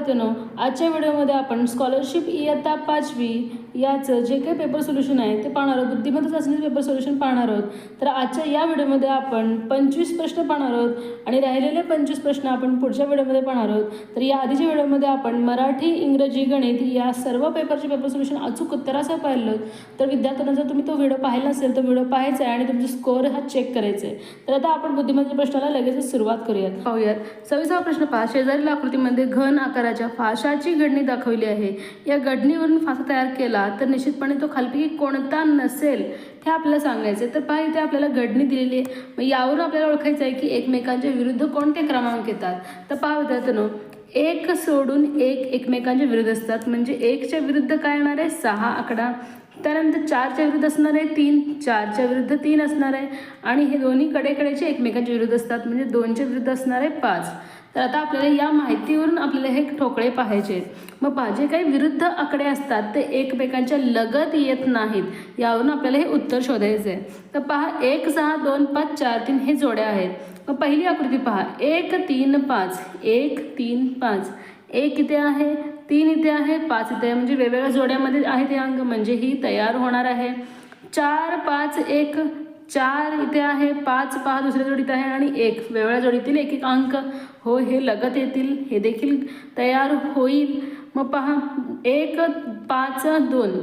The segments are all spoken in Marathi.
विद्यार्थ्यांनो आजच्या व्हिडिओमध्ये आपण स्कॉलरशिप इयत्ता पाचवी याचं जे काही पेपर सोल्युशन आहे ते पाहणार आहोत. बुद्धिमत्ता चाचणीचं पेपर सोल्युशन पाहणार आहोत तर आजच्या या व्हिडिओमध्ये आपण पंचवीस प्रश्न पाहणार आहोत आणि राहिलेले पंचवीस प्रश्न आपण पुढच्या व्हिडिओमध्ये पाहणार आहोत. तर या आधीच्या व्हिडिओमध्ये आपण मराठी इंग्रजी गणित या सर्व पेपरचे पेपर सोल्युशन अचूक उत्तरासह पाहिलं. तर विद्यार्थ्यांना जर तुम्ही तो व्हिडिओ पाहिला असेल तर व्हिडिओ पाहायचा आहे आणि तुमचा स्कोअर हा चेक करायचा आहे तर आता आपण बुद्धिमत्तेच्या प्रश्नाला लगेचच सुरुवात करूयात. पाहूयात. सव्वीसावा प्रश्न पहा. शेजारील आकृतीमध्ये घन आकाराच्या फाशाची घडणी दाखवली आहे. या घडणीवरून फासा तयार केला तर निश्चितपणे तो खालपैकी कोणता नसेल हे आपल्याला सांगायचं आहे तर पहा इथे आपल्याला घडणी दिलेली आहे. मग यावरून आपल्याला ओळखायचं आहे की एकमेकांच्या विरुद्ध कोणते क्रमांक येतात. तर पहा विद्यार्थ्यांनो एक सोडून एक एकमेकांच्या विरुद्ध असतात. म्हणजे एकच्या विरुद्ध काय येणार आहे? सहा आकडा. त्यानंतर चारच्या विरुद्ध असणार आहे तीन. चारच्या विरुद्ध तीन असणार आहे. आणि हे दोन्ही कडेकडेचे एकमेकांच्या विरुद्ध असतात. म्हणजे दोनच्या विरुद्ध असणार आहे पाच. तर आता आपल्याला या माहितीवरून आपल्याला हे ठोकळे पाहायचे मग माझे जे काही विरुद्ध आकडे असतात ते एकमेकांच्या लगत येत नाहीत. यावरून आपल्याला हे उत्तर शोधायचं आहे तर पहा एक सहा दोन पाच चार तीन हे जोड्या आहेत. मग पहिली आकृती पहा. एक तीन पाच. एक तीन पाच. एक इथे आहे तीन इथे आहे पाच इथे आहे. म्हणजे वेगवेगळ्या जोड्यामध्ये आहेत हे अंक म्हणजे ही तयार होणार आहे. चार पाच एक चार इथे आहे पाच पहा दुसऱ्या जोडीत आहे आणि एक. वेगळ्या जोडीतील एक एक अंक. हो हे लगत येतील. हे देखील तयार होईल. मग पहा एक पाच दोन.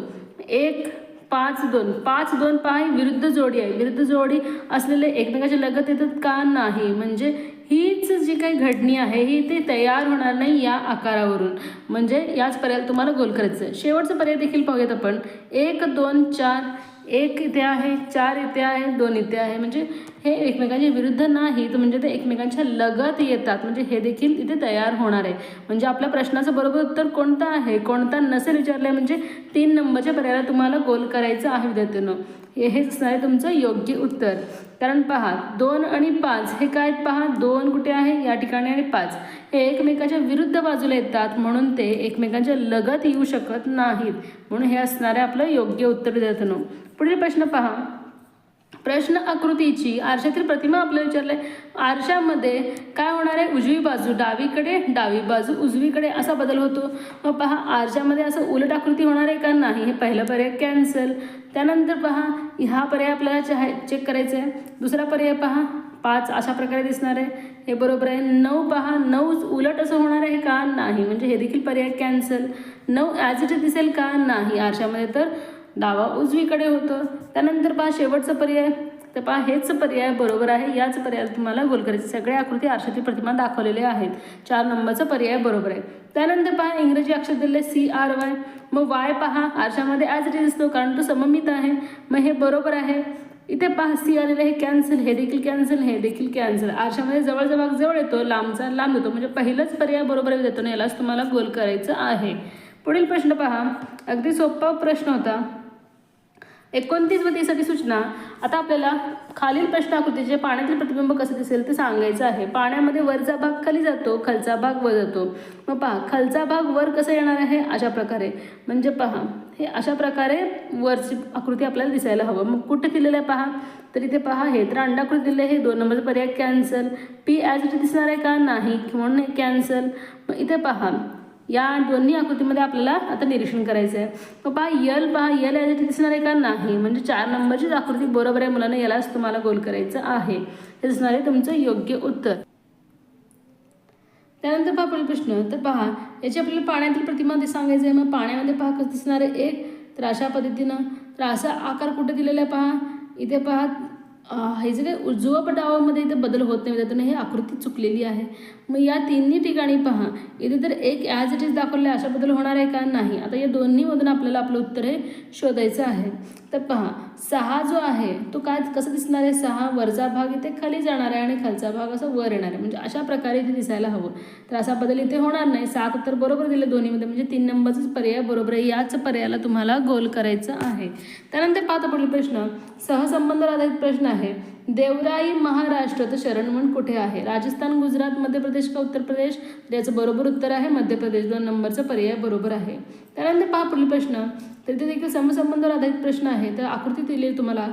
एक पाच दोन. पाच दोन पहा ही विरुद्ध जोडी आहे. विरुद्ध जोडी असलेले एकमेकाच्या लगत येतात का नाही? म्हणजे हीच जी काही घडणी आहे ही ते तयार होणार नाही या आकारावरून. म्हणजे याच पर्याय तुम्हाला गोल करायचं आहे शेवटचा पर्याय देखील पाहूयात आपण. एक दोन चार. एक इथे आहे चार इथे आहे दोन इथे आहे. म्हणजे हे एकमेकांच्या विरुद्ध नाहीत म्हणजे ते एकमेकांच्या लगत येतात. म्हणजे हे देखील इथे तयार होणार आहे. म्हणजे आपल्या प्रश्नाचं बरोबर उत्तर कोणतं आहे? कोणता नसेल विचारलं आहे म्हणजे तीन नंबरच्या पर्यायाला तुम्हाला गोल करायचं आहे विद्यार्थ्यांनो. हे हेच असणार आहे तुमचं योग्य उत्तर. कारण पहा दोन आणि पाच हे काय पहा? दोन कुठे आहे? या ठिकाणी आणि पाच. हे एकमेकाच्या विरुद्ध बाजूला येतात. म्हणून ते एकमेकांच्या लगत येऊ शकत नाहीत. म्हणून हे असणारे आपलं योग्य उत्तर विद्यार्थ्यांनो. पुढील प्रश्न पहा. प्रश्न आकृतीची आरशातील प्रतिमा आपल्याला विचारलंय आरशामध्ये काय होणार आहे? उजवी बाजू डावीकडे डावी बाजू उजवीकडे असा बदल होतो. मग पहा आरशामध्ये असं उलट आकृती होणार आहे का नाही? हे पहिलं पर्याय कॅन्सल त्यानंतर पहा हा पर्याय आपल्याला चहा चेक करायचा आहे दुसरा पर्याय पहा पाच अशा प्रकारे दिसणार आहे. हे बरोबर आहे. नऊ पहा नऊ उलट असं होणार आहे का नाही? म्हणजे हे देखील पर्याय कॅन्सल नऊ ॲज इट दिसेल का नाही? आरशामध्ये तर डावा उजवीकडे होतं. त्यानंतर पहा शेवटचा पर्याय. तर पहा हेच पर्याय बरोबर आहे. याच पर्याय तुम्हाला गोल करायचे सगळे आकृती आरशाची प्रतिमा दाखवलेले आहेत. चार नंबरचा पर्याय बरोबर आहे. त्यानंतर पहा इंग्रजी अक्षर दिले सी आर वाय. मग वाय पहा आरशामध्ये ॲज इट दिसतो कारण तो सममित आहे. मग हे बरोबर आहे. इथे पहा सी आलेलं हे कॅन्सल हे देखील कॅन्सल हे देखील कॅन्सल आरशामध्ये जवळजवळ जवळ येतो लांबचा लांब येतो. म्हणजे पहिलाच पर्याय बरोबर देतो ना यालाच तुम्हाला गोल करायचं आहे. पुढील प्रश्न पहा. अगदी सोपा प्रश्न होता. एकोणतीसमध्ये यासाठी सूचना. आता आपल्याला खालील प्रश्न आकृतीचे पाण्यातील प्रतिबिंब कसं दिसेल ते सांगायचं आहे. पाण्यामध्ये वरचा भाग खाली जातो खालचा भाग वर जातो. मग पहा खालचा भाग वर कसं येणार आहे? अशा प्रकारे. म्हणजे पहा हे अशा प्रकारे वरची आकृती आपल्याला दिसायला हवं. मग कुठे दिलेलं आहे पहा? तर इथे पहा हे तर अंडाकृती दिले हे दोन नंबरचा पर्याय कॅन्सल. पी ॲज इथे दिसणार आहे का? नाही. म्हणून कॅन्सल. मग इथे पहा या दोन्ही आकृतीमध्ये आपल्याला आता निरीक्षण करायचं आहे पहा यल पहा यल याच्या दिसणार आहे का? नाही. म्हणजे चार नंबरचीच आकृती बरोबर आहे मुलांना यालाच तुम्हाला गोल करायचं आहे. हे दिसणार आहे तुमचं योग्य उत्तर. त्यानंतर पहा पुढील प्रश्न. तर पहा याची आपल्याला पाण्यातील प्रतिमा सांगायचं आहे मग पाण्यामध्ये पहा कसं दिसणार आहे एक? तर अशा पद्धतीनं. तर असा आकार कुठे दिलेला आहे पहा? इथे पहा हे जे काही उजवा व डावामध्ये इथे बदल होत नाही त्यातून हे आकृती चुकलेली आहे. मग या तिन्ही ठिकाणी पहा इथे तर एक ॲज इट इज दाखवलं आहे अशा बदल होणार आहे का? नाही. आता या दोन्हीमधून आपल्याला आपलं उत्तर हे शोधायचं आहे. तर पहा सहा जो आहे तो काय कसं दिसणार आहे? सहा वरचा भाग इथे खाली जाणार आहे आणि खालचा भाग असं वर येणार आहे. म्हणजे अशा प्रकारे इथे दिसायला हवं. तर असा बदल इथे होणार नाही. सात तर बरोबर दिलं दोन्हीमध्ये. म्हणजे तीन नंबरचाच पर्याय बरोबर आहे. याच पर्यायाला तुम्हाला गोल करायचं आहे. त्यानंतर पाहता पुढील प्रश्न. सहसंबंध आधारित प्रश्न आहे. देवराई महाराष्ट्राचं शरणमण कुठे आहे? राजस्थान गुजरात मध्य प्रदेश का उत्तर प्रदेश? याचं बरोबर उत्तर आहे मध्य प्रदेश. दोन नंबरचा पर्याय बरोबर आहे. त्यानंतर पहा पुढील प्रश्न. तर इथे देखील समसंबंधावर आधारित प्रश्न आहे. तर आकृती दिलेली तुम्हाला.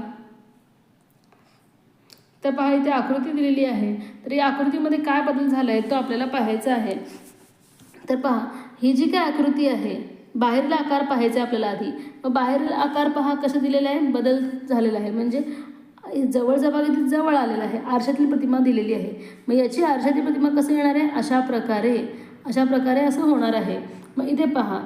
तर पहा इथे आकृती दिलेली आहे. तर या आकृतीमध्ये काय बदल झाला आहे तो आपल्याला पाहायचा आहे. तर पहा ही जी काय आकृती आहे बाहेरील आकार पाहायचा आहे आपल्याला आधी. मग बाहेरील आकार पहा कसं दिलेला आहे? बदल झालेला आहे. म्हणजे जवळचा भाग इथे जवळ आलेला आहे. आरशातील प्रतिमा दिलेली आहे. मग याची आरशातील प्रतिमा कसं येणार आहे? अशा प्रकारे. अशा प्रकारे असं होणार आहे. मग इथे पहा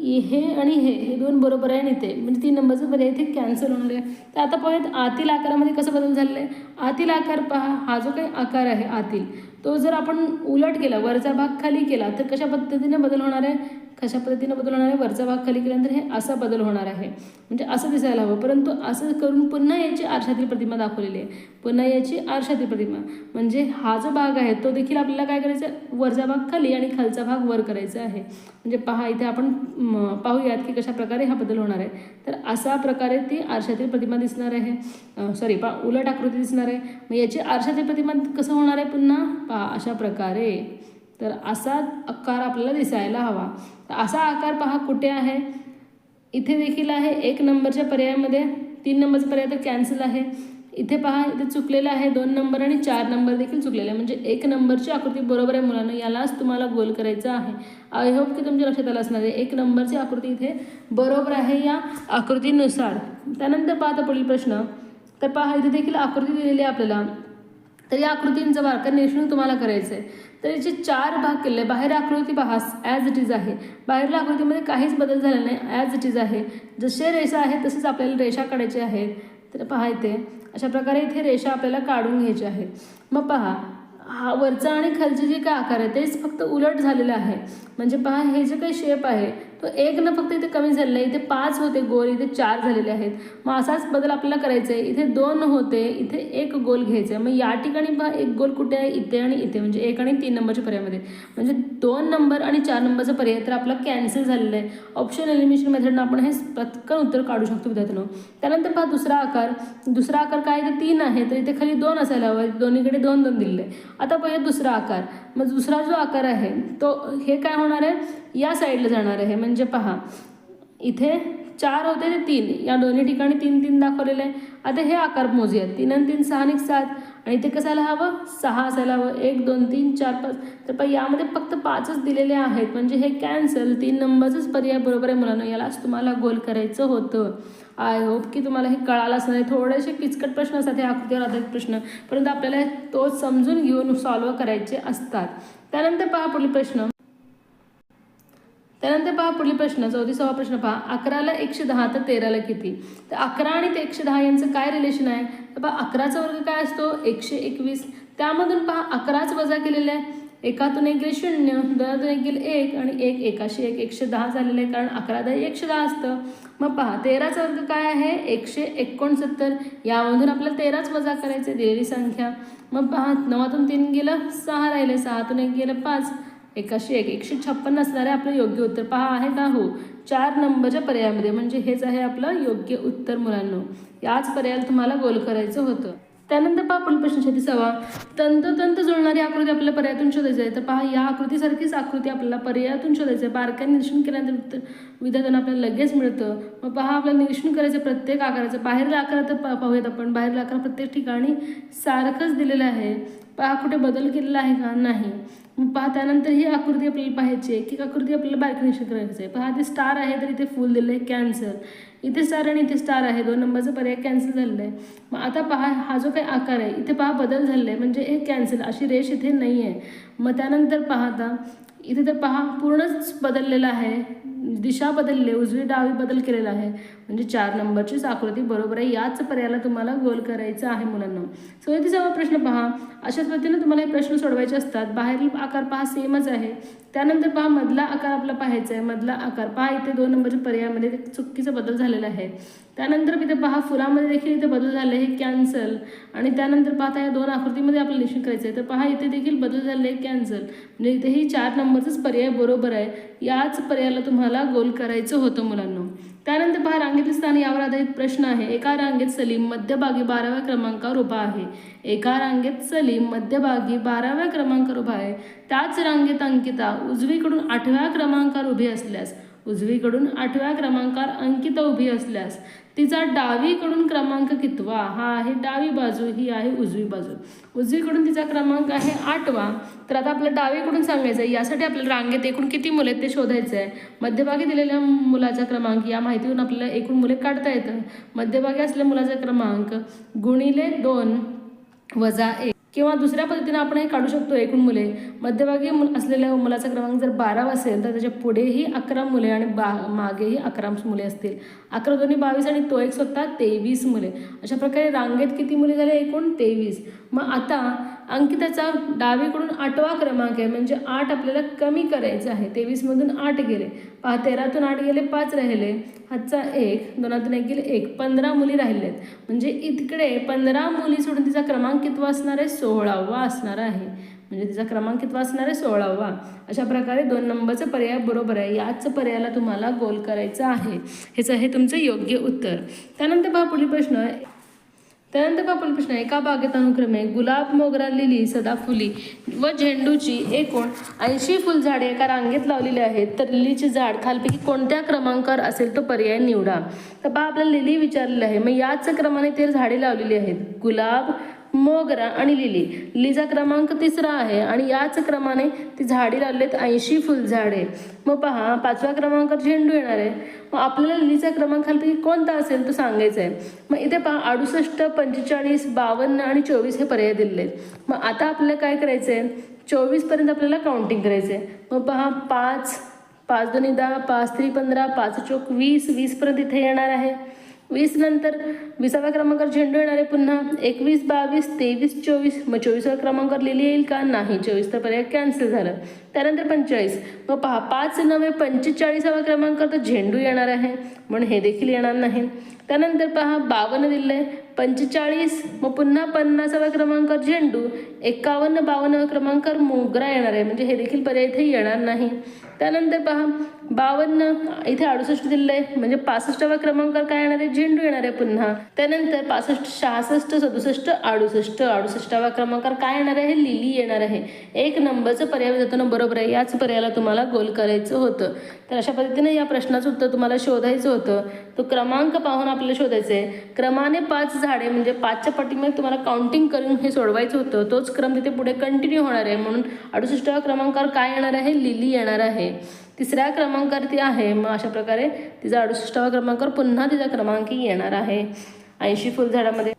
हे आणि हे हे दोन बरोबर आहे आणि इथे म्हणजे तीन नंबरचं पर्याय इथे कॅन्सल होणार आहे. तर आता पाहूयात आतील आकारामध्ये कसं बदल झालेला आहे. आतील आकार पहा हा जो काही आकार आहे आतील. तो जर आपण उलट केला वरचा भाग खाली केला तर कशा पद्धतीने बदल होणार आहे? कशा पद्धतीने बदल होणार आहे? वरचा भाग खाली केल्यानंतर हे असा बदल होणार आहे. म्हणजे असं दिसायला हवं. परंतु असं करून पुन्हा याची आरशातील प्रतिमा दाखवलेली आहे. पुन्हा याची आरशातील प्रतिमा. म्हणजे हा जो भाग आहे तो देखील आपल्याला काय करायचा आहे? वरचा भाग खाली आणि खालचा भाग वर करायचा आहे. म्हणजे पहा इथे आपण म, पाहूयात की कशा प्रकारे हा बदल होणार आहे. तर अशा प्रकारे ती आरशातील प्रतिमा दिसणार आहे. सॉरी पा उलट आकृती दिसणार आहे. मग याची आरशातील प्रतिमा कसं होणार आहे पुन्हा? पहा अशा प्रकारे. तर असा आकार आपल्याला दिसायला हवा. तर असा आकार पहा कुठे आहे? इथे देखील आहे एक नंबरच्या पर्यायामध्ये. तीन नंबरचा पर्याय तर कॅन्सल आहे. इथे पहा इथे चुकलेलं आहे दोन नंबर आणि चार नंबर देखील चुकलेले आहे. म्हणजे एक नंबरची आकृती बरोबर आहे मुलांना यालाच तुम्हाला गोल करायचं आहे. आय होप की तुमच्या लक्षात आलं असणार आहे. एक नंबरची आकृती इथे बरोबर आहे या आकृतीनुसार. त्यानंतर पाहता पुढील प्रश्न. तर पहा इथे देखील आकृती दिलेली आहे आपल्याला. तर या आकृतींचं बारकं निरीक्षण तुम्हाला करायचं आहे तर याचे चार भाग केले. बाहेर आकृती पहा ॲज इट इज आहे. बाहेरील आकृतीमध्ये काहीच बदल झाला नाही. ॲज इट इज आहे. जसे रेषा आहेत तसेच आपल्याला रेषा काढायचे आहेत तर पहा इथे. अशा प्रकारे इथे रेषा आपल्याला काढून घ्यायच्या आहेत मग पहा हा वरचा आणि खालचे जे काय आकार आहे तेच फक्त उलट झालेलं आहे. म्हणजे पहा हे जे काही शेप आहे तो एक ना फक्त इथे कमी झालेलं आहे. इथे पाच होते गोल इथे चार झालेले आहेत. मग असाच बदल आपल्याला करायचा आहे. इथे दोन होते इथे एक गोल घ्यायचं आहे. मग या ठिकाणी पहा एक गोल कुठे आहे? इथे आणि इथे म्हणजे एक आणि तीन नंबरच्या पर्यायामध्ये. म्हणजे दोन नंबर आणि चार नंबरचा पर्याय तर आपला कॅन्सल झालेला आहे. ऑप्शन एलिमिनेशन मेथडनं आपण हे पटकन उत्तर काढू शकतो विद्यार्थ्यांनो. त्यानंतर पहा दुसरा आकार. दुसरा आकार काय? ते तीन आहे. तर इथे खाली दोन असायला हवं. दोन्हीकडे दोन दोन दिलेले आता पाहिजे दुसरा आकार. मग दुसरा जो आकार आहे तो हे काय होणार आहे? या साईडला जाणार आहे. म्हणजे म्हणजे पहा इथे चार होते ते तीन. या दोन्ही ठिकाणी तीन तीन दाखवलेले आहे. आता हे आकार मोजूयात तीन आणि तीन सहा आणि सात. आणि इथे कसायला हवं? सहा असायला हवं. एक दोन तीन चार पाच. तर पण यामध्ये फक्त पाचच दिलेले आहेत. म्हणजे हे कॅन्सल तीन नंबरचंच पर्याय बरोबर आहे मुलांना. यालाच तुम्हाला गोल करायचं होतं. आय होप की तुम्हाला हे कळालं असं नाही थोडेसे किचकट प्रश्न असतात. हे आकृतीवर आधारित प्रश्न. परंतु आपल्याला तो समजून घेऊन सॉल्व करायचे असतात. त्यानंतर पहा पुढील प्रश्न. त्यानंतर पहा पुढील प्रश्न चौतीसावा प्रश्न पहा. अकराला एकशे दहा तर तेराला किती? तर अकरा आणि ते एकशे दहा यांचं काय रिलेशन आहे? तर पहा अकराचा वर्ग काय असतो? एकशे एकवीस. त्यामधून पहा अकराच वजा केलेला आहे. एकातून एक गेले शून्य दोनातून एक गेले एक आणि एक एकाशी एक एकशे दहा झालेलं आहे. कारण अकरा दहा एकशे दहा असतं. मग पहा तेराचा वर्ग काय आहे? एकशे एकोणसत्तर. यामधून आपल्याला तेराच वजा करायचे दिलेली संख्या. मग पहा नवातून तीन गेलं सहा राहिले सहातून एक गेलं पाच. एकाशे एक एकशे छप्पन्न असणारे आपलं योग्य उत्तर पहा आहे. का हो चार नंबरच्या पर्यायामध्ये म्हणजे हेच आहे आपलं योग्य उत्तर मुलांना. याच पर्यायाला तुम्हाला गोल करायचं होतं. त्यानंतर पहा पुढील प्रश्न छत्तीसावा तंतोतंत जुळणारी आकृती आपल्याला पर्यायातून शोधायची आहे. तर पहा या आकृतीसारखीच आकृती आपल्याला पर्यायातून शोधायचं आहे. बारकाईने निरीक्षण केल्यानंतर विद्यार्थ्यांना आपल्याला लगेच मिळतं. मग पहा आपल्याला निरीक्षण करायचं प्रत्येक आकाराचं. बाहेरील आकार तर पाहूयात आपण. बाहेरील आकार प्रत्येक ठिकाणी सारखंच दिलेलं आहे. पहा कुठे बदल केलेला आहे का? नाही. मग त्यानंतर ही आकृती आपल्याला पाहायची आहे. की आकृती आपल्याला बारीक करायचं आहे. पहा ते स्टार आहे तर इथे फुल दिलं आहे कॅन्सर इथे स्टार आणि इथे स्टार आहे. दोन नंबरचा पर्याय कॅन्सल झालेला आहे. मग आता पहा हा जो काही आकार आहे इथे पहा बदल झालेला आहे. म्हणजे हे कॅन्सल अशी रेष इथे नाही आहे मग त्यानंतर पाहता इथे तर पहा पूर्णच बदललेला आहे. दिशा बदलली उजवी डावी बदल केलेला आहे. म्हणजे चार नंबरचीच आकृती बरोबर आहे. याच पर्यायाला तुम्हाला गोल करायचं आहे मुलांना. सो इथे सर्व प्रश्न पहा. अशाच पद्धतीने तुम्हाला हे प्रश्न सोडवायचे असतात. बाहेरील आकार पहा सेमच आहे. त्यानंतर पहा मधला आकार आपला पाहायचा आहे. मधला आकार पहा इथे दोन नंबरच्या पर्यायामध्ये चुकीचा बदल झालेला आहे. त्यानंतर इथे पहा फुलामध्ये देखील इथे बदल झाले हे कॅन्सल. आणि त्यानंतर पाहता या दोन आकृतीमध्ये आपलं निश्चित करायचं आहे. तर पहा इथे देखील बदल झाले आहे कॅन्सल. म्हणजे इथेही चार नंबरचाच पर्याय बरोबर आहे. याच पर्यायाला तुम्हाला गोल करायचं होतं मुलांना. त्यानंतर पहा रांगेतील स्थान यावर आधारित प्रश्न आहे. एका रांगेत सलीम मध्यभागी बाराव्या क्रमांकावर उभा आहे. एका रांगेत सलीम मध्यभागी बाराव्या क्रमांकावर उभा आहे. त्याच रांगेत अंकिता उजवीकडून आठव्या क्रमांकावर उभी असल्यास उजवीकडून आठव्या क्रमांकावर अंकिता उभी असल्यास तिचा डावीकडून क्रमांक कितवा? हा आहे डावी बाजू ही आहे उजवी बाजू. उजवीकडून तिचा क्रमांक आहे आठवा. तर आता आपल्याला डावीकडून सांगायचं आहे यासाठी आपल्याला रांगेत एकूण किती मुले आहेत ते शोधायचं आहे मध्यभागी दिलेल्या मुलाचा क्रमांक या माहितीवरून आपल्याला एकूण मुले काढता येतं. मध्यभागी असलेल्या मुलाचा क्रमांक गुणिले दोन वजा एक. किंवा दुसऱ्या पद्धतीनं आपण हे काढू शकतो एकूण मुले. मध्यभागी मुल असलेल्या मुलाचा क्रमांक जर बारा असेल तर त्याच्या पुढेही अकरा मुले आणि बा मागेही अकरा मुले असतील. अकरा दोन्ही बावीस आणि तो एक स्वतः तेवीस मुले. अशा प्रकारे रांगेत किती मुले झाले एकूण? तेवीस. मग आता अंकिताचा डावीकडून आठवा क्रमांक आहे म्हणजे आठ आपल्याला कमी करायचं आहे. तेवीसमधून आठ गेले पहा तेरातून आठ गेले पाच राहिले. हातचा एक दोनातून एक गेले एक. पंधरा मुली राहिल्यात म्हणजे इकडे पंधरा मुली सोडून तिचा क्रमांक कितवा असणार आहे? सोळावा असणार आहे. म्हणजे तिचा क्रमांक कितवा असणार आहे? सोळावा. अशा प्रकारे दोन नंबरचं पर्याय बरोबर आहे. याच पर्यायाला तुम्हाला गोल करायचं आहे. हेच आहे तुमचं योग्य उत्तर. त्यानंतर पहा पुढील प्रश्न. त्यानंतर आपण प्रश्न एका बागेत अनुक्रमे गुलाब मोगरा लिली सदाफुली व झेंडूची एकूण ऐंशी फुलझाडे एका रांगेत लावलेली आहेत. तर लिलीचे झाड खालपैकी कोणत्या क्रमांकावर असेल तो पर्याय निवडा. तर पहा आपल्याला लिली विचारलेली आहे. मग याच क्रमाने ते झाडे लावलेली आहेत. गुलाब मोगरा आणि लिली. लिलीचा क्रमांक तिसरा आहे आणि याच क्रमाने ती झाडी लागलेत ऐंशी फुलझाडे मग पहा पाचव्या क्रमांकावर झेंडू येणार आहे. मग आपल्याला लिलीचा क्रमांक खालपैकी कोणता असेल तो सांगायचा आहे. मग इथे पहा अडुसष्ट पंचेचाळीस बावन्न आणि चोवीस हे पर्याय दिलेले आहेत. मग आता आपल्याला काय करायचं आहे चोवीसपर्यंत आपल्याला काउंटिंग करायचं आहे मग पहा पाच पाच दोन्ही दहा पाच त्री पंधरा पाच चोक वीस वीसपर्यंत इथे येणार आहे. वीस नंतर विसाव्या क्रमांकावर झेंडू येणार आहे पुन्हा एकवीस बावीस तेवीस चोवीस. मग चोवीसाव्या क्रमांकावर लिहिली येईल का? नाही. चोवीस तर पर्याय कॅन्सल झालं. त्यानंतर पंचेचाळीस. मग पहा पाच नव्हे पंचेचाळीसाव्या क्रमांकावर तर झेंडू येणार आहे. म्हणून हे देखील येणार नाही. त्यानंतर पहा बावन्न दिलं आहे पंचेचाळीस मग पुन्हा पन्नासाव्या क्रमांकावर झेंडू एकावन्न बावन्नव्या क्रमांकावर मोगरा येणार आहे. म्हणजे हे देखील पर्याय इथे येणार नाही. त्यानंतर पहा बावन्न इथे अडुसष्ट दिलं आहे म्हणजे पासष्टाव्या क्रमांकावर काय येणार आहे? झेंडू येणार आहे पुन्हा. त्यानंतर पासष्ट सहासष्ट सदुसष्ट अडुसष्ट अडुसष्टाव्या क्रमांकावर काय येणार आहे? लिली येणार आहे. एक नंबरचं पर्याय जाताना बरोबर आहे. याच पर्यायाला तुम्हाला गोल करायचं होतं. तर अशा पद्धतीने या प्रश्नाचं उत्तर तुम्हाला शोधायचं होतं. तो क्रमांक पाहून आपल्याला शोधायचं आहे क्रमाने पाच झाडे म्हणजे पाचच्या पट्टीमध्ये तुम्हाला काउंटिंग करून हे सोडवायचं होतं. तोच क्रम तिथे पुढे कंटिन्यू होणार आहे. म्हणून अडुसष्टाव्या क्रमांकावर काय येणार आहे? लिली येणार आहे. तिसऱ्या क्रमांकावरती आहे. मग अशा प्रकारे तिचा अडुसष्टावा क्रमांकावर पुन्हा तिचा क्रमांक येणार आहे. ऐंशी फुलझाडामध्ये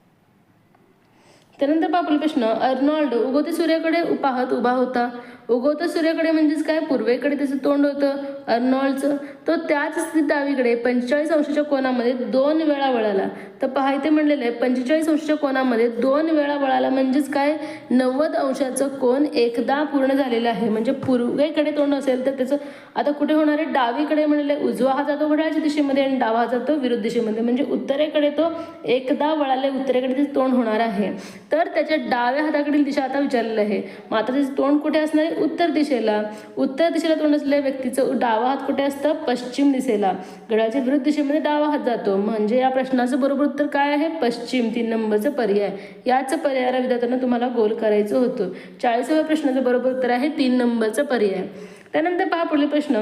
त्यानंतर पापल प्रश्न अर्नॉल्ड उगवते सूर्याकडे उपाहत उभा होता. उगवतं सूर्याकडे म्हणजेच काय? पूर्वेकडे त्याचं तोंड होतं अर्नॉल्डचं. तो त्याच स्थितीत डावीकडे पंचेचाळीस अंशाच्या कोणामध्ये दोन वेळा वळाला. तर पहा इथे म्हणलेलं आहे पंचेचाळीस अंशाच्या कोणामध्ये दोन वेळा वळाला म्हणजेच काय? नव्वद अंशाचं कोण एकदा पूर्ण झालेलं आहे. म्हणजे पूर्वेकडे तोंड असेल तर त्याचं आता कुठे होणार आहे? डावीकडे म्हणलेलं आहे उजवा हा जातो घड्याळच्या दिशेमध्ये आणि डावा हा जातो विरुद्ध दिशेमध्ये. म्हणजे उत्तरेकडे तो एकदा वळाले उत्तरेकडे त्याचं तोंड होणार आहे. तर त्याच्या डाव्या हाताकडील दिशा आता विचारलेलं आहे. मग आता त्याचं तोंड कुठे असणार आहे? उत्तर दिशेला. उत्तर दिशेला तोंड असलेल्या व्यक्तीचं डावा हात कुठे असतं? पश्चिम दिशेला. गडाच्या विरुद्ध दिशेमध्ये डावा हात जातो. म्हणजे या प्रश्नाचं बरोबर उत्तर काय आहे? पश्चिम. तीन नंबरचं पर्याय. याच पर्यायाला विद्यार्थ्यांना तुम्हाला गोल करायचं होतं. चाळीसाव्या प्रश्नाचं बरोबर उत्तर आहे तीन नंबरचं पर्याय. त्यानंतर पहा पुढील प्रश्न.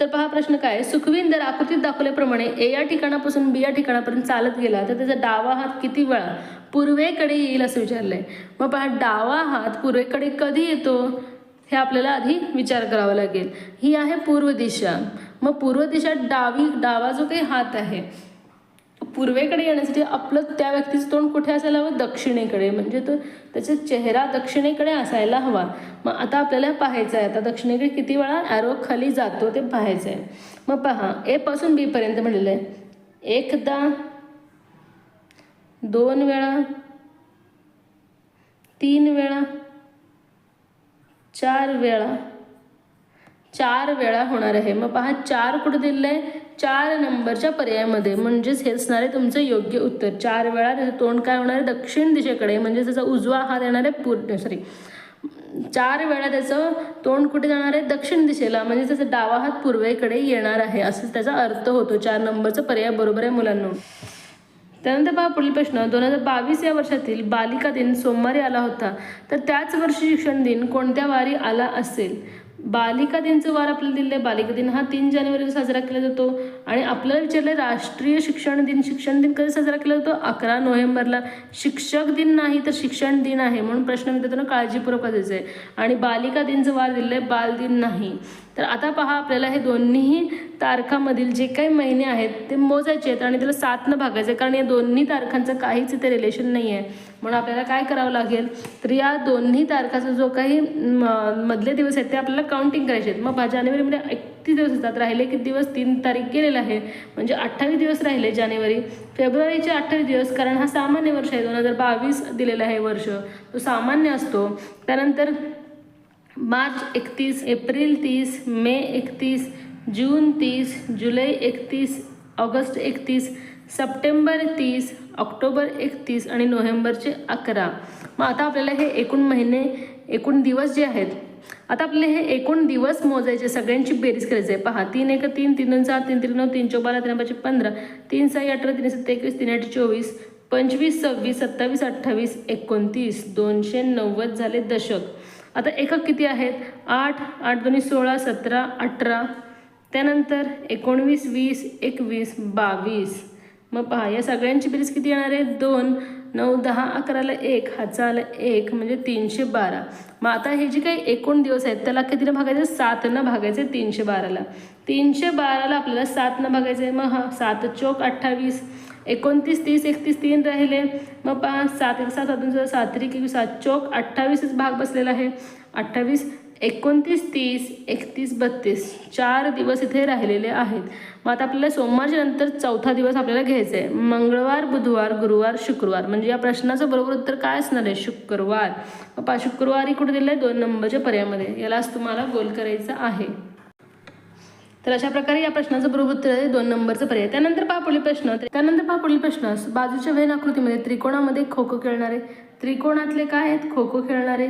तर पहा प्रश्न काय सुखवीन सुखविंदर जर आकृतीत दाखवल्याप्रमाणे ए या ठिकाणापासून बी या ठिकाणापर्यंत चालत गेला तर त्याचा डावा हात किती वेळा? पूर्वेकडे येईल असं विचारलंय. मग पहा डावा हात पूर्वेकडे कधी येतो? हे आपल्याला आधी विचार करावा लागेल. ही आहे पूर्व दिशा. मग पूर्व दिशा डावी डावा जो काही हात आहे पूर्वेकडे येण्यासाठी आपलं त्या व्यक्तीचं तोंड कुठे असायला हवं? दक्षिणेकडे. म्हणजे तो त्याचा चेहरा दक्षिणेकडे असायला हवा. मग आता आपल्याला पाहायचं आहे. आता दक्षिणेकडे किती वेळा ॲरो खाली जातो ते पाहायचं आहे. मग पहा ए पासून बी पर्यंत म्हणलेलं आहे. एकदा दोन वेळा तीन वेळा चार वेळा चार वेळा होणार आहे. मग पहा चार कुठं दिलेलं आहे? चार नंबरच्या पर्यायामध्ये म्हणजेच हे असणार आहे तुमचं योग्य उत्तर. चार वेळा त्याचं तोंड काय होणार? आहे दक्षिण दिशेकडे. म्हणजे त्याचा उजवा हात येणार आहे पूर्ण सॉरी चार वेळा त्याचं तोंड कुठे जाणार आहे? दक्षिण दिशेला. म्हणजे त्याचा डावा हात पूर्वेकडे येणार आहे. असं त्याचा अर्थ होतो. चार नंबरचा पर्याय बरोबर आहे मुलांना. त्यानंतर पहा पुढील प्रश्न. दोन हजार बावीस या वर्षातील बालिका दिन सोमवारी आला होता. तर त्याच वर्षी शिक्षण दिन कोणत्या वारी आला असेल? बालिका दिनचं वार आपल्याला दिलेला आहे. बालिका दिन हा तीन जानेवारीला साजरा केला जातो. आणि आपल्याला विचारलं राष्ट्रीय शिक्षण दिन शिक्षण दिन कधी साजरा केला जातो? अकरा नोव्हेंबरला. शिक्षक दिन नाही तर शिक्षण दिन आहे. म्हणून प्रश्न विद्यार्थ्यांना काळजीपूर्वक वाचायचं आहे आणि बालिका दिनचं वार दिलेला आहे बालदिन नाही. तर आता पहा आपल्याला हे दोन्ही तारखामधील जे काही महिने आहेत ते मोजायचे आहेत आणि त्याला सातनं भागायचं आहे कारण या दोन्ही तारखांचं काहीच इथे रिलेशन नाही आहे म्हणून आपल्याला काय करावं लागेल? तर या दोन्ही तारखाचा जो काही म- मधले दिवस आहेत ते आपल्याला काउंटिंग करायचे आहेत. मग भा जानेवारीमध्ये एकतीस दिवस असतात. राहिले की दिवस? तीन तारीख गेलेला आहे. म्हणजे अठ्ठावीस दिवस राहिले जानेवारी. फेब्रुवारीचे अठ्ठावीस दिवस कारण हा सामान्य वर्ष आहे. दोन हजार बावीस दिलेला आहे वर्ष. तो सामान्य असतो. त्यानंतर मार्च एकतीस एप्रिल तीस मे एकतीस जून तीस जुलै एकतीस ऑगस्ट एकतीस सप्टेंबर तीस ऑक्टोबर एकतीस आणि नोव्हेंबरचे अकरा. मग आता आपल्याला हे एकूण महिने एकूण दिवस जे आहेत आता आपले हे एकूण दिवस मोजायचे सगळ्यांची बेरीज करायची आहे. पहा तीन एक तीन तीन दोन सात तीन तीन नऊ तीन चौ बारा तीन पाचशे पंधरा तीन सहा अठरा तीन सत्ता एकवीस तीन आठ चोवीस पंचवीस सव्वीस सत्तावीस अठ्ठावीस एकोणतीस दोनशे नव्वद झाले दशक. आता एकक किती आहेत? आठ आठ दोन्ही सोळा सतरा अठरा. त्यानंतर एकोणवीस वीस एकवीस बावीस. मग पहा या सगळ्यांची बेरीज किती येणार आहे? दोन नऊ दहा अकराला एक हाचा आला एक म्हणजे तीनशे बारा. मग आता हे जे काही एकूण दिवस आहेत त्याला कितीनं भागायचं? सातनं भागायचं आहे तीनशे बाराला. तीनशे बाराला आपल्याला सातनं भागायचं. आहे मग हा सात चौक अठ्ठावीस. एकोणतीस तीस एकतीस तीन राहिले. मग पहा सात एक सात अजून दोन सात त्रिक एकवीस सात चौक अठ्ठावीसच भाग बसलेला आहे. अठ्ठावीस एकोणतीस तीस एकतीस बत्तीस चार दिवस इथे राहिलेले आहेत. मग आता आपल्याला सोमवारच्या नंतर चौथा दिवस आपल्याला घ्यायचा आहे. मंगळवार बुधवार गुरुवार शुक्रवार. म्हणजे या प्रश्नाचं बरोबर उत्तर काय असणार आहे? शुक्रवार. मग पहा शुक्रवारी कुठे दिलं आहे दोन नंबरच्या पर्यायामध्ये. यालाच तुम्हाला गोल करायचं आहे. तर अशा प्रकारे या प्रश्नाचं बरोबर उत्तर आहे दोन नंबरचं पर्याय. त्यानंतर पहा प्रश्न. त्यानंतर पहा प्रश्न. बाजूच्या वेन आकृतीमध्ये त्रिकोणामध्ये खो खो खेळणारे. त्रिकोणातले काय आहेत? खो खो खेळणारे.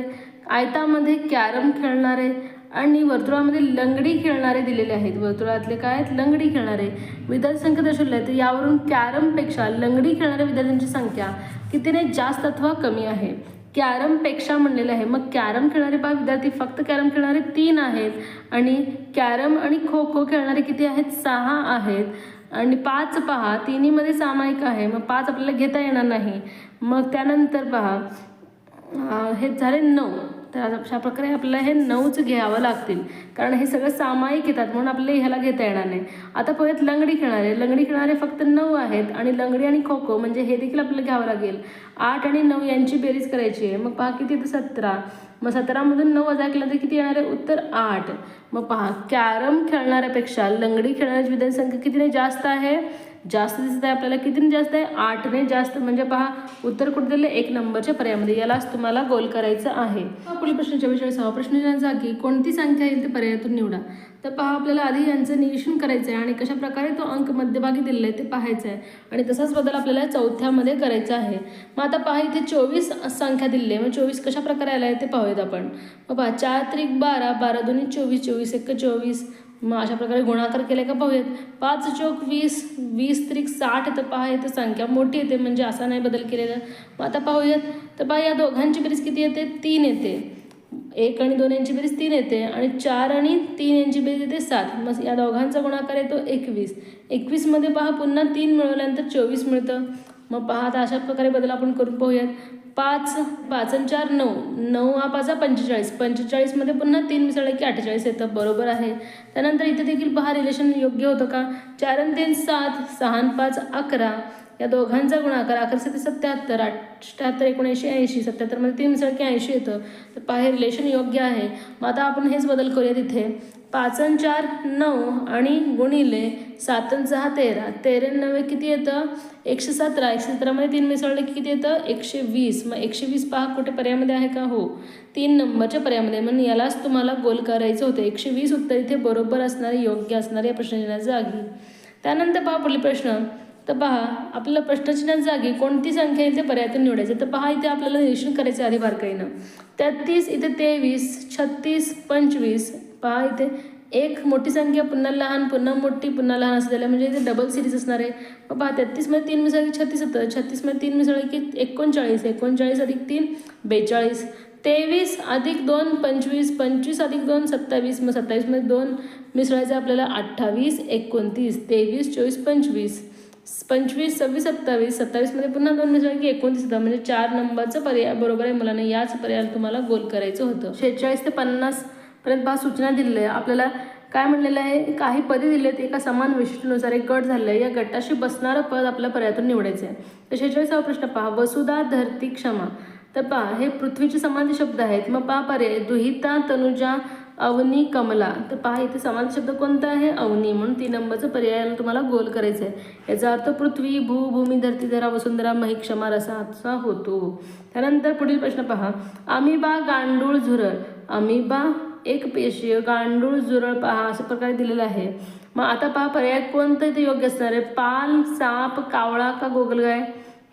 आयतामध्ये कॅरम खेळणारे. आणि वर्तुळामध्ये लंगडी खेळणारे दिलेले आहेत. वर्तुळातले काय आहेत? लंगडी खेळणारे. विद्यार्थी संख्या दर्शवली आहे तर यावरून कॅरमपेक्षा लंगडी खेळणाऱ्या विद्यार्थ्यांची संख्या कितीने? जास्त अथवा कमी आहे. कॅरमपेक्षा म्हणलेलं आहे. मग कॅरम खेळणारे पहा विद्यार्थी फक्त कॅरम खेळणारे तीन आहेत. आणि कॅरम आणि खो खो खेळणारे किती आहेत? सहा आहेत. आणि पाच पहा तिन्हीमध्ये सामायिक आहे. मग पाच आपल्याला घेता येणार नाही. मग त्यानंतर पहा हे झाले नऊ. तर अशा प्रकारे आपल्याला हे नऊच घ्यावं लागतील. कारण हे सगळं सामायिक येतात म्हणून आपल्याला ह्याला घेता येणार नाही. आता पोह्यात लंगडी खेळणारे. लंगडी खेळणारे फक्त नऊ आहेत आणि लंगडी आणि खो खो म्हणजे हे देखील आपल्याला घ्यावं लागेल. आठ आणि नऊ यांची बेरीज करायची आहे. मग पहा किती येतं? सतरा. मग सतरामधून नऊ वजा केलं तर किती येणार आहे? उत्तर आठ. मग पहा कॅरम खेळणाऱ्यापेक्षा लंगडी खेळणाऱ्याची विधानसंख्या संख्या कितीने जास्त आहे? जास्त दिसत आहे आपल्याला कितीने जास्त आहे? आठने जास्त. म्हणजे पहा उत्तर कुठे दिले एक नंबरच्या पर्यायामध्ये. यालाच तुम्हाला गोल करायचं आहे. पुढील प्रश्नाच्या विषयी सहा प्रश्नाच्या जागी. कोणती संख्या येईल ते पर्यायातून निवडा. तर पहा आपल्याला आधी यांचं निरीक्षण करायचं आहे आणि कशा प्रकारे तो अंक मध्यभागी दिलेला आहे ते पाहायचं आहे आणि तसाच बदल आपल्याला चौथ्यामध्ये करायचा आहे. मग आता पहा इथे चोवीस संख्या दिलेली आहे. मग चोवीस कशा प्रकारे आला आहे ते पाहूयात आपण. मग पहा चार त्रिक बारा बारा दोन्ही चोवीस चोवीस एक चोवीस. मग अशा प्रकारे गुणाकार केले का पाहूयात. पाच चौक वीस वीस त्रिक साठ तर पहा येते संख्या मोठी येते म्हणजे असा नाही बदल केलेला. मग आता पाहूयात. तर पहा या दोघांची बेरीज किती येते? तीन येते. एक आणि दोन यांची बेरीज तीन येते आणि चार आणि तीन यांची बेरीज येते सात. मग या दोघांचा गुणाकार येतो एकवीस. एकवीसमध्ये पहा पुन्हा तीन मिळवल्यानंतर चोवीस मिळतं. मग पहा आता अशा प्रकारे बदल आपण करून पाहूयात. पाच पाच आणि चार नऊ. नऊ हा पाचा पंचेचाळीस. पंचेचाळीसमध्ये पुन्हा तीन मिसळलं की अठ्ठेचाळीस येतं. बरोबर आहे. त्यानंतर इथे देखील पहा रिलेशन योग्य होतं का? चार आणि तीन सात. सहा आणि पाच अकरा. या दोघांचा गुणाकार अकरा ते सत्याहत्तर. अठ्ठ्याहत्तर एकोणऐंशी ऐंशी. सत्याहत्तरमध्ये तीन मिसळ की ऐंशी येतं. तर पहा हे रिलेशन योग्य आहे. मग आता आपण हेच बदल करूया तिथे. पाच चार नऊ आणि गुणिले सात सहा तेरा. तेरा नव्हे किती येतं? एकशे सतरा. एकशे सतरामध्ये तीन मिसळले की किती येतं? एकशे वीस. मग एकशे वीस पहा कुठे पर्यायामध्ये आहे का? हो. तीन नंबरच्या पर्यायामध्ये म्हणून यालाच तुम्हाला गोल करायचं होतं. एकशे वीस उत्तर इथे बरोबर असणारे योग्य असणारे या प्रश्नचिन्हाच्या जागी. त्यानंतर पहा पुढील प्रश्न. तर पहा आपल्याला प्रश्नचिन्हाच्या जागी कोणती संख्या इथे पर्यायातून निवडायचं तर पहा इथे आपल्याला निरीक्षण करायचं आधी बारकाईनं. तेहतीस इथे तेवीस छत्तीस पंचवीस पहा इथे एक मोठी संख्या पुन्हा लहान पुन्हा मोठी पुन्हा लहान असं झालं. म्हणजे इथे डबल सिरीज असणार आहे. पहा तेहतीसमध्ये तीन मिसळली छत्तीस होतं. छत्तीसमध्ये तीन मिसळ की एकोणचाळीस. एकोणचाळीस अधिक तीन बेचाळीस. तेवीस अधिक दोन पंचवीस. पंचवीस अधिक दोन सत्तावीस. मग सत्तावीसमध्ये दोन मिसळायचं आपल्याला अठ्ठावीस एकोणतीस. तेवीस चोवीस पंचवीस. पंचवीस सव्वीस सत्तावीस. सत्तावीसमध्ये पुन्हा दोन मिसळ की एकोणतीस होतं. म्हणजे चार नंबरचं पर्याय बरोबर आहे मुलांना. याच पर्यायाला तुम्हाला गोल करायचं होतं. शेहेचाळीस ते पन्नास पर्यंत बा सूचना दिलेल्या आहे. आपल्याला काय म्हणलेलं आहे? काही पदे दिले आहेत एका समान वैशिष्ट्यानुसार एक गट झालेला आहे. या गटाशी बसणारं पद आपल्या पर्यायातून निवडायचं आहे. तर शेहेचाळीसावा प्रश्न पहा. वसुधा धरती क्षमा. तर पहा हे पृथ्वीचे समान शब्द आहेत. मग पहा पर्याय. दुहिता तनुजा अवनी कमला. तर पहा इथे समान शब्द कोणता आहे? अवनी. म्हणून तीन नंबरचं पर्यायाला तुम्हाला गोल करायचं आहे. याचा अर्थ पृथ्वी भू भूमी धरती धरा वसुंधरा मही क्षमा रसा असा होतो. त्यानंतर पुढील प्रश्न पहा. अमिबा गांडूळ झुरळ. आम्ही बा एक पेशीय गांडूळ झुरळ पहा अशा प्रकारे दिलेलं आहे. मग आता पहा पर्याय कोणतं इथे योग्य असणार आहे? पाल साप कावळा का गोगलगाय?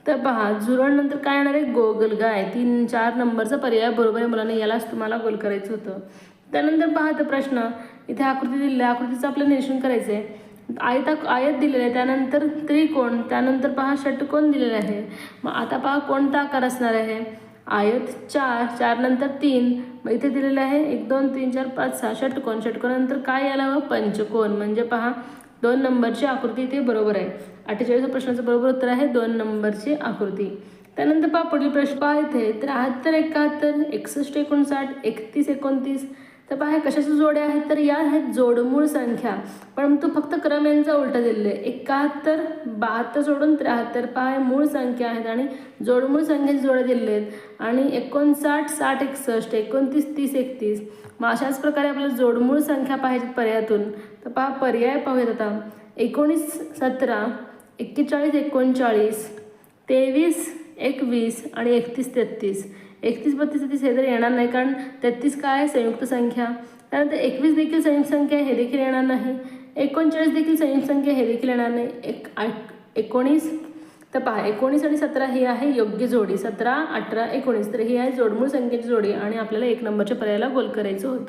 तर पहा जुरळ नंतर काय येणार आहे? गोगलगाय. तीन चार नंबरचा पर्याय बरोबर आहे मुलांना यालाच तुम्हाला गोल करायचं होतं. त्यानंतर पहा तर प्रश्न. इथे आकृती दिलेली आहे. आकृतीचं आपलं निरीक्षण करायचं आहे. आयता आयत दिलेलं आहे. त्यानंतर त्रिकोण. त्यानंतर पहा षटकोण दिलेलं आहे. मग आता पहा कोणता आकार असणार आहे? आयत चार चार नंतर तीन. मग इथे दिलेलं आहे एक दोन तीन चार पाच सहा षटकोन. षटकोनानंतर काय यायला हवं? पंचकोन. म्हणजे पहा दोन नंबरची आकृती इथे बरोबर आहे. अठ्ठेचाळीस प्रश्नाचं बरोबर उत्तर आहे दोन नंबरची आकृती. त्यानंतर पहा पुढील प्रश्न पहा इथे. त्र्याहत्तर एकाहत्तर एकसष्ट एकोणसाठ एकतीस एकोणतीस तर पहा हे कशाच्या जोड्या आहेत? तर या आहेत जोडमूळ संख्या. परंतु फक्त क्रम यांचा उलटा दिलेलं आहे. एकाहत्तर बहात्तर सोडून त्र्याहत्तर. पहा हे मूळ संख्या आहेत आणि जोडमूळ संख्येचे जोड्या दिलेले आहेत. आणि एकोणसाठ साठ एकसष्ट एकोणतीस तीस एकतीस. मग अशाच प्रकारे आपल्याला जोडमूळ संख्या पाहिजेत पर्यायातून. तर पहा पर्याय पाहूयात आता. एकोणीस सतरा एक्केचाळीस एकोणचाळीस तेवीस एकवीस आणि एकतीस तेहतीस. एकतीस बत्तीस तेहतीस हे तर येणार नाही कारण तेहतीस काय? संयुक्त संख्या. त्यानंतर एकवीस देखील संयुक्त संख्या हे देखील येणार नाही. एकोणचाळीस देखील संयुक्त संख्या हे देखील येणार नाही. एक आठ एकोणीस. तर पहा एकोणीस आणि सतरा ही आहे योग्य जोडी. सतरा अठरा एकोणीस. तर ही आहे जोडमूळ संख्येची जोडी आणि आपल्याला एक नंबरच्या पर्यायाला गोल करायचं होतं.